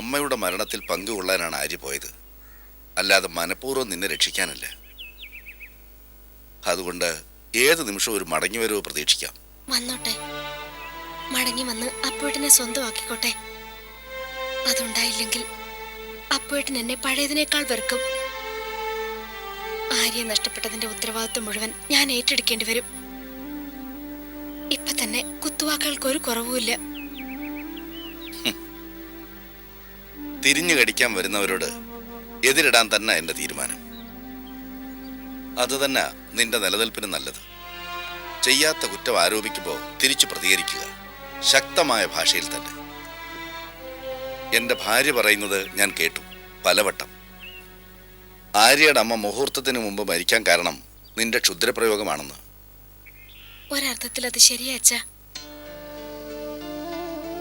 അമ്മയുടെ മരണത്തിൽ പങ്കുകൊള്ളാനാണ് ആര്യ പോയത്. അല്ലാതെ മനഃപൂർവം നിന്നെ രക്ഷിക്കാനല്ല. അതുകൊണ്ട് ഏത് നിമിഷവും ഒരു മടങ്ങി വരവ് പ്രതീക്ഷിക്കാം. വന്നോട്ടെ. മടങ്ങി വന്ന് അപ്പുവേട്ടനെ സ്വന്തമാക്കിക്കോട്ടെ. അതുണ്ടായില്ലെങ്കിൽ അപ്പുവേട്ടൻ എന്നെ പഴയതിനേക്കാൾ വെറുക്കും. ആര്യ നഷ്ടപ്പെട്ടതിന്റെ ഉത്തരവാദിത്വം മുഴുവൻ ഞാൻ ഏറ്റെടുക്കേണ്ടി വരും. ഇപ്പൊ തന്നെ കുത്തുവാക്കുകൾക്ക് ഒരു കുറവുമില്ല. തിരിഞ്ഞു കടിക്കാൻ വരുന്നവരോട് എതിരിടാൻ തന്നെ എന്റെ തീരുമാനം. അത് തന്നെ നിന്റെ നിലനിൽപ്പിന് നല്ലത്. ചെയ്യാത്ത കുറ്റം ആരോപിക്കുമ്പോൾ തിരിച്ചു പ്രതികരിക്കുക. ശക്തമായ ഭാഷയിൽ തന്നെ. എന്റെ ഭാര്യ പറയുന്നത് ഞാൻ കേട്ടു പലവട്ടം. ആര്യയുടെ അമ്മ മുഹൂർത്തത്തിന് മുമ്പ് മരിക്കാൻ കാരണം നിന്റെ ക്ഷുദ്രപ്രയോഗമാണെന്ന്. ഒരർത്ഥത്തിൽ അത് ശരിയാ അച്ഛാ.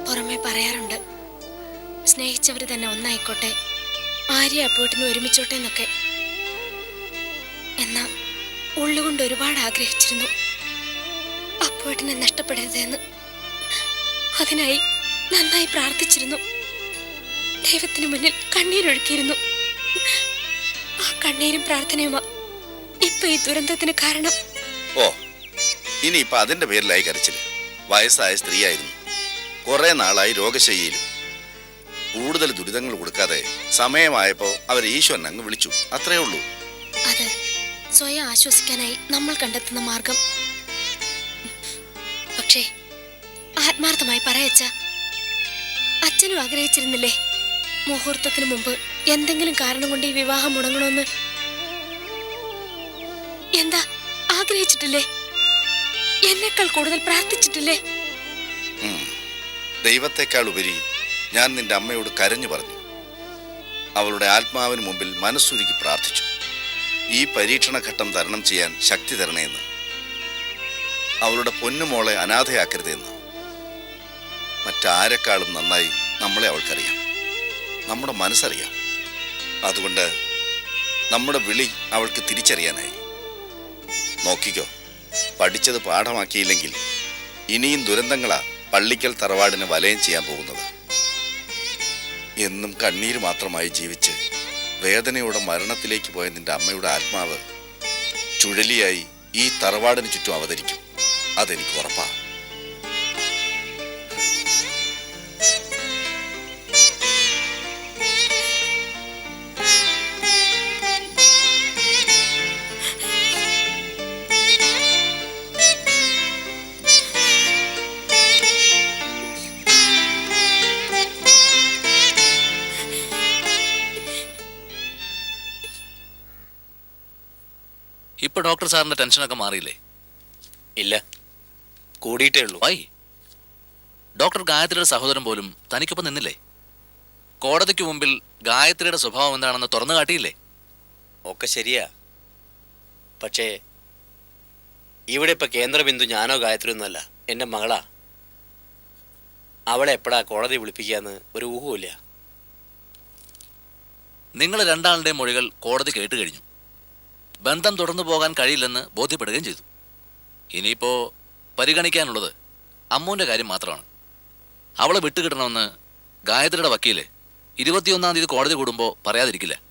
പുറമെ പറയാറുണ്ട്. സ്നേഹിച്ചവര് തന്നെ ഒന്നായിക്കോട്ടെ. ആര്യ അപ്പോട്ടിന് ഒരുമിച്ചോട്ടെ എന്നൊക്കെ. എന്നാ ഉള്ളുകൊണ്ട് ഒരുപാട് ആഗ്രഹിച്ചിരുന്നു. അപ്പൂട്ടിനെ നഷ്ടപ്പെടരുതെന്ന്. അതിനായി നന്നായി പ്രാർത്ഥിച്ചിരുന്നു. ദൈവത്തിന് മുന്നിൽ കണ്ണീരൊഴുക്കിയിരുന്നു. ആ കണ്ണീരും പ്രാർത്ഥനയുമാ ഇപ്പൊ ഈ ദുരന്തത്തിന് കാരണം. ഓ ഇനി ഇപ്പൊ അതിന്റെ പേരിലായി കരച്ചിൽ. വയസ്സായ സ്ത്രീയായിരുന്നു. കുറെ നാളായി രോഗശയ്യയിലും. കൂടുതൽ ദുരിതങ്ങൾ കൊടുക്കാതെ സമയമായപ്പോ അവർ ഈശ്വരൻ അങ്ങ് വിളിച്ചു. അത്രേ ഉള്ളൂ. അതെ. സ്വയം ആശ്വസിക്കാനായി നമ്മൾ കണ്ടെത്തുന്ന മാർഗം. പക്ഷേ ആത്മാർത്ഥമായി പറയച്ച അച്ഛനും ആഗ്രഹിച്ചിരുന്നില്ലേ? മുഹൂർത്തത്തിന് മുമ്പ് എന്തെങ്കിലും കാരണം കൊണ്ട് ഈ വിവാഹം മുടങ്ങണമെന്ന്? എന്താ? ആഗ്രഹിച്ചിട്ടില്ലേ? എന്നെക്കാൾ കൂടുതൽ പ്രാർത്ഥിച്ചിട്ടില്ലേ. ദൈവത്തെക്കാൾ ഉപരി ഞാൻ നിന്റെ അമ്മയോട് കരഞ്ഞു പറഞ്ഞു. അവളുടെ ആത്മാവിന് മുമ്പിൽ മനസ്സുരുക്കി പ്രാർത്ഥിച്ചു. ഈ പരീക്ഷണഘട്ടം തരണം ചെയ്യാൻ ശക്തി തരണേന്ന് അവളുടെ പൊന്നുമോളെ അനാഥയാക്കരുതെന്ന്. മറ്റാരെക്കാളും നന്നായി നമ്മളെ അവൾക്കറിയാം. നമ്മുടെ മനസ്സറിയാം. അതുകൊണ്ട് നമ്മുടെ വിളി അവൾക്ക് തിരിച്ചറിയാനായി. നോക്കിക്കോ പഠിച്ചത് പാഠമാക്കിയില്ലെങ്കിൽ ഇനിയും ദുരന്തങ്ങളാ പള്ളിക്കൽ തറവാടിന് വലയം ചെയ്യാൻ പോകുന്നത്. എന്നും കണ്ണീര് മാത്രമായി ജീവിച്ച് വേദനയുടെ മരണത്തിലേക്ക് പോയ നിന്റെ അമ്മയുടെ ആത്മാവ് ചുഴലിയായി ഈ തറവാടിന് ചുറ്റും അവതരിക്കും. അതെനിക്ക് ഉറപ്പാ. ഇപ്പൊ ഡോക്ടർ സാറിന്റെ ടെൻഷനൊക്കെ മാറിയില്ലേ? ഇല്ല. കൂടിയിട്ടേ ഉള്ളൂ. ആയി ഡോക്ടർ ഗായത്രിയുടെ സഹോദരൻ പോലും തനിക്കൊപ്പം നിന്നില്ലേ? കോടതിക്ക് മുമ്പിൽ ഗായത്രിയുടെ സ്വഭാവം എന്താണെന്ന് തുറന്നു കാട്ടിയില്ലേ? ഒക്കെ ശരിയാ. പക്ഷേ ഇവിടെ ഇപ്പൊ കേന്ദ്രബിന്ദു ഞാനോ ഗായത്രി ഒന്നുമല്ല എന്റെ മകളാ. അവളെ എപ്പോഴാ കോടതി വിളിപ്പിക്കാന്ന് ഒരു ഊഹമില്ല നിങ്ങൾ രണ്ടാളുടെയും മൊഴികൾ കോടതി കേട്ട് കഴിഞ്ഞു. ബന്ധം തുടർന്നു പോകാൻ കഴിയില്ലെന്ന് ബോധ്യപ്പെടുകയും ചെയ്തു. ഇനിയിപ്പോ പരിഗണിക്കാനുള്ളത് അമ്മുവിന്റെ കാര്യം മാത്രമാണ്. അവളെ വിട്ടുകിട്ടണമെന്ന് ഗായത്രിയുടെ വക്കീൽ ഇരുപത്തിയൊന്നാം തീയതി കോടതി കൂടുമ്പോൾ പറയാതിരിക്കില്ല.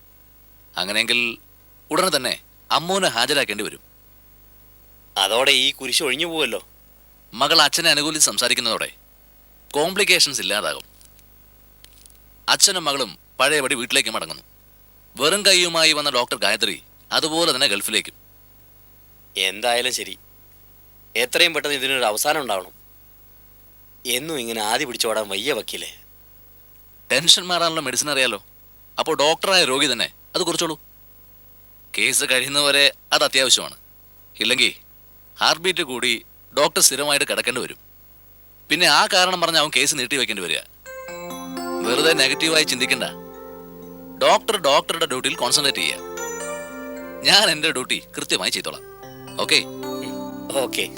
അങ്ങനെയെങ്കിൽ ഉടനെ തന്നെ അമ്മുവിനെ ഹാജരാക്കേണ്ടി വരും. അതോടെ ഈ കുരിശ് ഒഴിഞ്ഞു പോവല്ലോ. മകൾ അച്ഛനെ അനുകൂലിച്ച് സംസാരിക്കുന്നതോടെ കോംപ്ലിക്കേഷൻസ് ഇല്ലാതാകും. അച്ഛനും മകളും പഴയപടി വീട്ടിലേക്ക് മടങ്ങുന്നു. വെറും കൈയുമായി വന്ന ഡോക്ടർ ഗായത്രി അതുപോലെ തന്നെ ഗൾഫിലേക്കും. എന്തായാലും ശരി. എത്രയും പെട്ടെന്ന് ഇതിനൊരു അവസാനം ഉണ്ടാവണം. എന്നും ഇങ്ങനെ ആദ്യ പിടിച്ചോടാൻ വയ്യ വക്കീലേ. ടെൻഷൻ മാറാനുള്ള മെഡിസിൻ അറിയാലോ? അപ്പോൾ ഡോക്ടറായ രോഗി തന്നെ അത് കുറച്ചോളൂ. കേസ് കഴിയുന്നവരെ അത് അത്യാവശ്യമാണ്. ഇല്ലെങ്കിൽ ഹാർട്ട് ബീറ്റ് കൂടി ഡോക്ടർ സ്ഥിരമായിട്ട് കിടക്കേണ്ടി വരും. പിന്നെ ആ കാരണം പറഞ്ഞ് അവൻ കേസ് നീട്ടി വെക്കേണ്ടി വരിക. വെറുതെ നെഗറ്റീവായി ചിന്തിക്കണ്ട. ഡോക്ടർ ഡോക്ടറുടെ ഡ്യൂട്ടിയിൽ കോൺസെൻട്രേറ്റ് ചെയ്യുക. ഞാൻ എന്റെ ഡ്യൂട്ടി കൃത്യമായി ചെയ്തോളാം. ഓക്കെ? ഓക്കെ.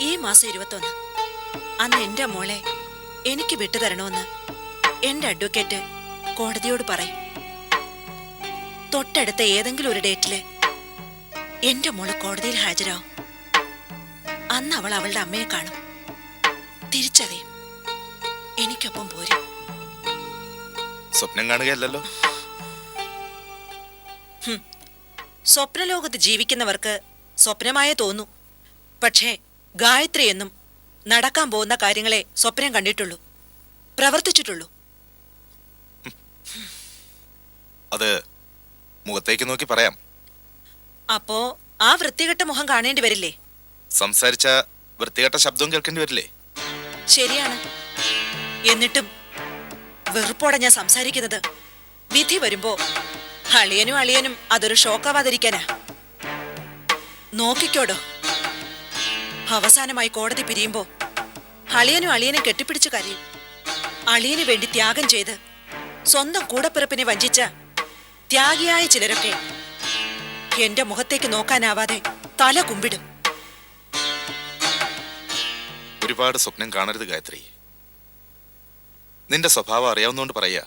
ഈ മാസം ഇരുപത്തൊന്ന്. അന്ന് എന്റെ മോളെ എനിക്ക് വിട്ടുതരണമെന്ന് എന്റെ അഡ്വക്കേറ്റ് കോടതിയോട് പറയും. തൊട്ടടുത്ത ഏതെങ്കിലും ഒരു ഡേറ്റിൽ എന്റെ മോൾ കോടതിയിൽ ഹാജരാവും. അന്ന് അവൾ അവളുടെ അമ്മയെ കാണും. തിരിച്ചറിയും. എനിക്കൊപ്പം പോരും. സ്വപ്നം കാണുകയല്ലല്ലോ? സ്വപ്നലോകത്ത് ജീവിക്കുന്നവർക്ക് സ്വപ്നമായേ തോന്നൂ. പക്ഷേ ഗായത്രി എന്നും നടക്കാൻ പോകുന്ന കാര്യങ്ങളെ സ്വപ്നം കണ്ടിട്ടുള്ളൂ. പ്രവർത്തിച്ചിട്ടുള്ളൂ. അത് മുഖത്തേക്ക് നോക്കി പറയാം. അപ്പോ ആ വൃത്തികെട്ട മുഖം കാണേണ്ടി വരില്ലേ? സംസാരിച്ച വൃത്തികെട്ട ശബ്ദവും കേൾക്കേണ്ടി വരില്ലേ? ശരിയാണ്. എന്നിട്ടും വെറുപ്പോടെ ഞാൻ സംസാരിക്കുന്നത്. വിധി വരുമ്പോ അളിയനും അളിയനും അതൊരു ഷോക്കാവാതിരിക്കാനാ. നോക്കിക്കോടോ. അവസാനമായി കോടതി പിരിയുമ്പോ അളിയനും അളിയനെ കെട്ടിപ്പിടിച്ചു കരയും അളിയന് വേണ്ടി ത്യാഗം ചെയ്ത് സ്വന്തം കൂടപ്പിറപ്പിനെ വഞ്ചിച്ച ത്യാഗിയായ ചിലരൊക്കെ എന്റെ മുഖത്തേക്ക് നോക്കാനാവാതെ തല കുമ്പിടും. ഒരുപാട് സ്വപ്നം കാണരുത് ഗായത്രി. നിന്റെ സ്വഭാവം അറിയാവുന്നതുകൊണ്ട് പറയാ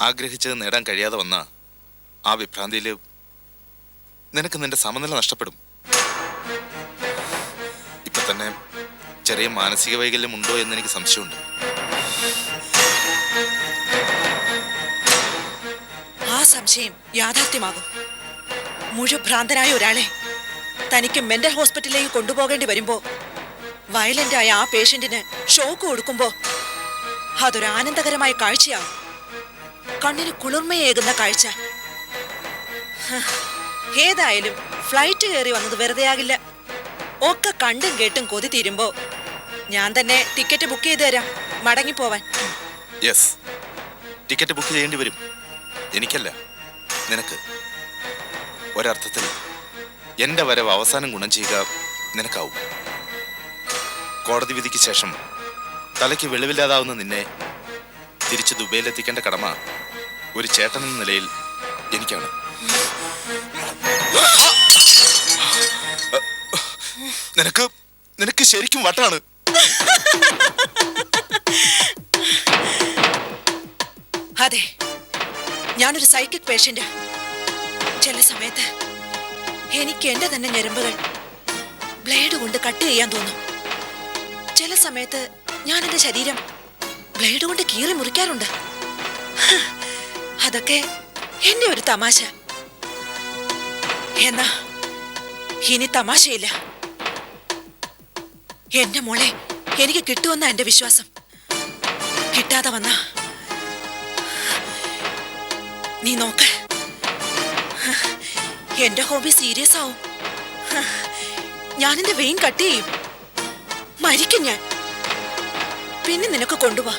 ആഗ്രഹിച്ചത് നേടാൻ കഴിയാതെ വന്ന ആ വിഭ്രാന്തിയിൽ നിനക്ക് നിന്റെ സമനില നഷ്ടപ്പെടും. ഇപ്പൊ തന്നെ ചെറിയ മാനസിക വൈകല്യം ഉണ്ടോ എന്ന് എനിക്ക് സംശയമുണ്ട്. സംശയം യാഥാർത്ഥ്യമാകും. മുഴുഭ്രാന്തനായ ഒരാളെ തനിക്ക് മെന്റൽ ഹോസ്പിറ്റലിലേക്ക് കൊണ്ടുപോകേണ്ടി വരുമ്പോ വയലന്റ് ആയ ആ പേഷ്യന്റിന് ഷോക്ക് കൊടുക്കുമ്പോ അതൊരു ആനന്ദകരമായ കാഴ്ചയാവും കണ്ണിന് കുളിർമയേകുന്ന കാഴ്ച. ഏതായാലും ഫ്ലൈറ്റ് കയറി വന്നത് വെറുതെയാകില്ല ഒക്കെ കണ്ടും കേട്ടും കൊതി തീരുമ്പോ ഞാൻ തന്നെ ടിക്കറ്റ് ബുക്ക് ചെയ്തു തരാം. മടങ്ങിപ്പോവാൻ. ടിക്കറ്റ് ബുക്ക് ചെയ്യേണ്ടി വരും. എനിക്കല്ല. നിനക്ക്. ഒരർത്ഥത്തിൽ എന്റെ വരവ് അവസാനം ഗുണം ചെയ്യുക നിനക്കാവും. കോടതി വിധിക്ക് ശേഷം തലയ്ക്ക് വെളിവില്ലാതാവുന്ന നിന്നെ തിരിച്ച് ദുബൈയിലെത്തിക്കേണ്ട കടമ ഒരു ചേട്ടൻ എന്ന നിലയിൽ എനിക്കാണ്. നിനക്ക് നിനക്ക് ശരിക്കും വട്ടാണ്. അതെ. ഞാനൊരു സൈക്കിക് പേഷ്യന്റ് ചില സമയത്ത് എനിക്ക് എന്റെ തന്നെ ഞരമ്പുകൾ ബ്ലേഡ് കൊണ്ട് കട്ട് ചെയ്യാൻ തോന്നും. ചില സമയത്ത് ഞാൻ എന്റെ ശരീരം ബ്ലേഡ് കൊണ്ട് കീറി മുറിക്കാറുണ്ട്. അതൊക്കെ എന്റെ ഒരു തമാശ. എന്നാ ഇനി തമാശയില്ല. എന്റെ മോളെ എനിക്ക് കിട്ടുമെന്ന എന്റെ വിശ്വാസം. കിട്ടാതെ വന്നാ നീ നോക്ക്. എന്റെ ഹോബി സീരിയസ് ആവും. ഞാനെന്റെ വെയിൻ കട്ട് ചെയ്യും. മരിക്കും ഞാൻ. പിന്നെ നിനക്ക് കൊണ്ടുപോവാ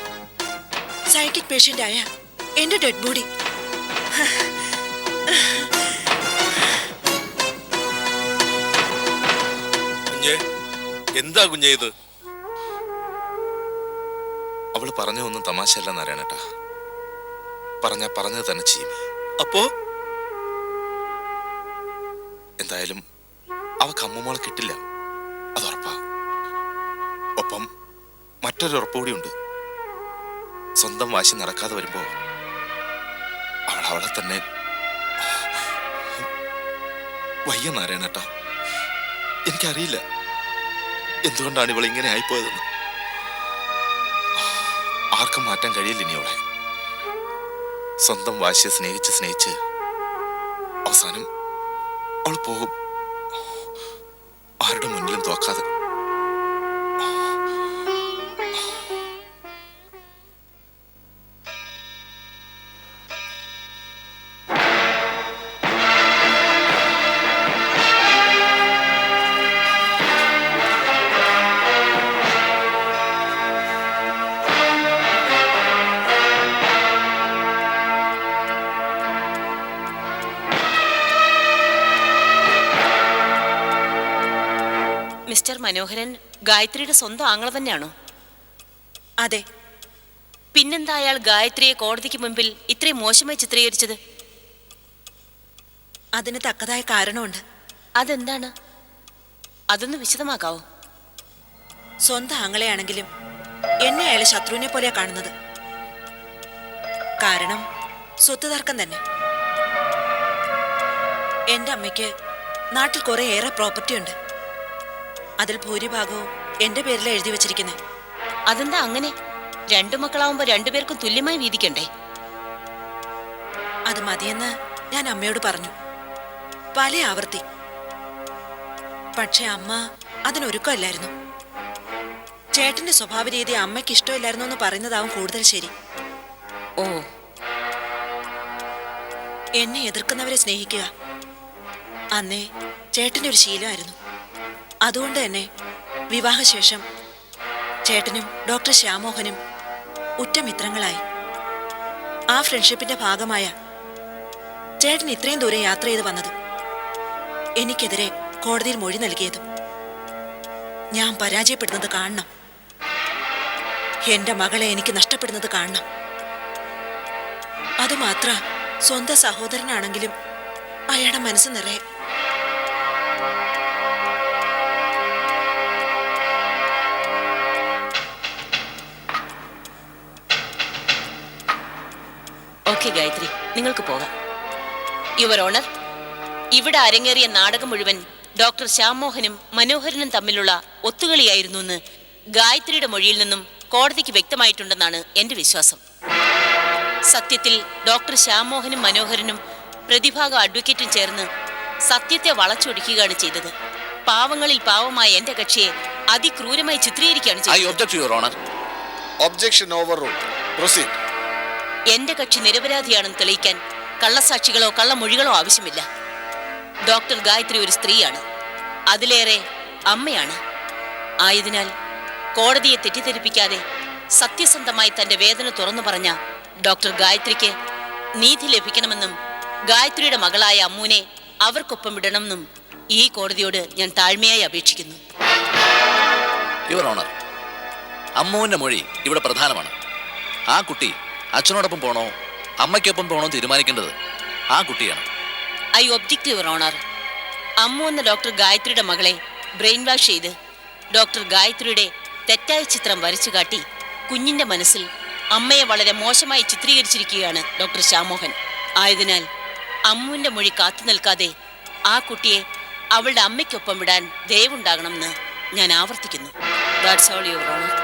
സൈക്കിക് പേഷ്യന്റ് ആയ എന്റെ ഡെഡ് ബോഡി കുഞ്ഞെ എന്താ കുഞ്ഞേ ഇത്? അവൾ പറഞ്ഞ ഒന്നും തമാശയല്ല നാരായണട്ടാ. പറഞ്ഞ പറഞ്ഞത് തന്നെ ചെയ്യും. അപ്പോ? എന്തായാലും അവക്ക് അമ്മമ്മോളെ കിട്ടില്ല. അത് ഉറപ്പാ. ഒപ്പം മറ്റൊരു ഉറപ്പ് കൂടിയുണ്ട് സ്വന്തം വാശി നടക്കാതെ വരുമ്പോ അവൾ അവളെ തന്നെ വയ്യ നാരായണേട്ടാ. എനിക്കറിയില്ല എന്തുകൊണ്ടാണ് ഇവൾ ഇങ്ങനെ ആയിപ്പോയതെന്ന്. ആർക്കും മാറ്റാൻ കഴിയില്ല ഇനി അവളെ. സ്വന്തം വാശിയെ സ്നേഹിച്ച് സ്നേഹിച്ച് അവസാനം അവൾ പോകും. ആരുടെ മുന്നിലും തോക്കാതെ. മിസ്റ്റർ മനോഹരൻ ഗായത്രിയുടെ സ്വന്തം ആങ്ങള തന്നെയാണോ? അതെ. പിന്നെന്താ അയാൾ ഗായത്രിയെ കോടതിക്ക് മുമ്പിൽ ഇത്രയും മോശമായി ചിത്രീകരിച്ചത്? അതിന് തക്കതായ കാരണമുണ്ട്. അതെന്താണ്? അതൊന്ന് വിശദമാക്കാവോ? സ്വന്തം ആങ്ങളെയാണെങ്കിലും എന്നെ അയാൾ ശത്രുവിനെ പോലെയാ കാണുന്നത്. കാരണം സ്വത്ത് തർക്കം തന്നെ. എന്റെ അമ്മയ്ക്ക് നാട്ടിൽ കുറെ ഏറെ പ്രോപ്പർട്ടി ഉണ്ട് അതിൽ ഭൂരിഭാഗവും എന്റെ പേരിൽ എഴുതി വെച്ചിരിക്കുന്നത് അതെന്താ അങ്ങനെ? രണ്ടു മക്കളാവുമ്പോ രണ്ടുപേർക്കും തുല്യമായി വീതിക്കണ്ടേ? അത് മതിയെന്ന് ഞാൻ അമ്മയോട് പറഞ്ഞു. പല ആവർത്തി. പക്ഷെ അമ്മ അതിനൊരുക്കമല്ലായിരുന്നു. ചേട്ടന്റെ സ്വഭാവ രീതി അമ്മയ്ക്ക് ഇഷ്ടമില്ലായിരുന്നു എന്ന് പറയുന്നതാവും കൂടുതൽ ശരി. ഓ. എന്നെ എതിർക്കുന്നവരെ സ്നേഹിക്കുക. അന്നേ ചേട്ടന്റെ ഒരു ശീലമായിരുന്നു. അതുകൊണ്ട് തന്നെ വിവാഹശേഷം ചേട്ടനും ഡോക്ടർ ശ്യാമോഹനും ഉറ്റ മിത്രങ്ങളായി ആ ഫ്രണ്ട്ഷിപ്പിന്റെ ഭാഗമായ ചേട്ടൻ ഇത്രയും ദൂരം യാത്ര ചെയ്ത് വന്നതും എനിക്കെതിരെ കോടതിയിൽ മൊഴി നൽകിയതും ഞാൻ പരാജയപ്പെടുന്നത് കാണണം. എന്റെ മകളെ എനിക്ക് നഷ്ടപ്പെടുന്നത് കാണണം. അതുമാത്ര സ്വന്തം സഹോദരനാണെങ്കിലും അയാളുടെ മനസ്സ് നിറയെ ഓക്കെ ഗായത്രി. നിങ്ങൾക്ക് പോകാം. യുവർ ഓണർ ഇവിടെ അരങ്ങേറിയ നാടകം മുഴുവൻ ഡോക്ടർ ശ്യാംമോഹനും മനോഹരനും തമ്മിലുള്ള ഒത്തുകളിയായിരുന്നു എന്ന് ഗായത്രിയുടെ മൊഴിയിൽ നിന്നും കോടതിക്ക് വ്യക്തമായിട്ടുണ്ടെന്നാണ് എന്റെ വിശ്വാസം. സത്യത്തിൽ ഡോക്ടർ ശ്യാംമോഹനും മനോഹരനും പ്രതിഭാഗ അഡ്വക്കേറ്റും ചേർന്ന് സത്യത്തെ വളച്ചൊടിക്കുകയാണ് ചെയ്തത്. പാവങ്ങളിൽ പാവമായ എന്റെ കക്ഷിയെ അതിക്രൂരമായി ചിത്രീകരിക്കുകയാണ് ചെയ്തത്. ഒബ്ജക്ഷൻ ഓവർ റൂൾ എന്റെ കക്ഷി നിരപരാധിയാണെന്ന് തെളിയിക്കാൻ കള്ളസാക്ഷികളോ കള്ളമൊഴികളോ ആവശ്യമില്ല. ഡോക്ടർ ഗായത്രി ഒരു സ്ത്രീയാണ്. അതിലേറെ അമ്മയാണ്. ആയതിനാൽ കോടതിയെ തെറ്റിദ്ധരിപ്പിക്കാതെ സത്യസന്ധമായി തന്റെ വേദന തുറന്നു പറഞ്ഞ ഡോക്ടർ ഗായത്രിക്ക് നീതി ലഭിക്കണമെന്നും ഗായത്രിയുടെ മകളായ അമ്മൂനെ അവർക്കൊപ്പം വിടണമെന്നും ഈ കോടതിയോട് ഞാൻ താഴ്മയായി അപേക്ഷിക്കുന്നു. യുവർ ഓണർ മൊഴി ഇവിടെ പ്രധാനമാണ്. ആ കുട്ടി അച്ഛനോടൊപ്പം പോണോ? അമ്മയ്ക്കൊപ്പം പോണോ തീരുമാനിക്കേണ്ടത് ആ കുട്ടിയാണ്. I objective owner. അമ്മു എന്ന ഡോക്ടർ ഗായത്രിയുടെ മകളെ ബ്രെയിൻ വാഷ് ചെയ്ത് ഡോക്ടർ ഗായത്രിയുടെ തെറ്റായ ചിത്രം വരച്ചു കാട്ടി കുഞ്ഞിന്റെ മനസ്സിൽ അമ്മയെ വളരെ മോശമായി ചിത്രീകരിച്ചിരിക്കുകയാണ് ഡോക്ടർ ശ്യാമോഹൻ. ആയതിനാൽ അമ്മുവിന്റെ മൊഴി കാത്തു നിൽക്കാതെ ആ കുട്ടിയെ അവളുടെ അമ്മയ്ക്കൊപ്പം വിടാൻ ദയവുണ്ടാകണമെന്ന് ഞാൻ ആവർത്തിക്കുന്നു. That's all your honour.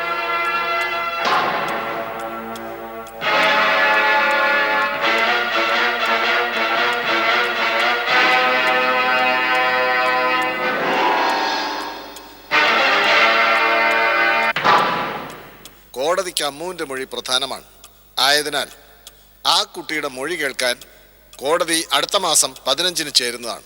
കോടതിക്ക് അമ്മുവിന്റെ മൊഴി പ്രധാനമാണ്. ആയതിനാൽ ആ കുട്ടിയുടെ മൊഴി കേൾക്കാൻ കോടതി അടുത്ത മാസം പതിനഞ്ചിന് ചേരുന്നതാണ്.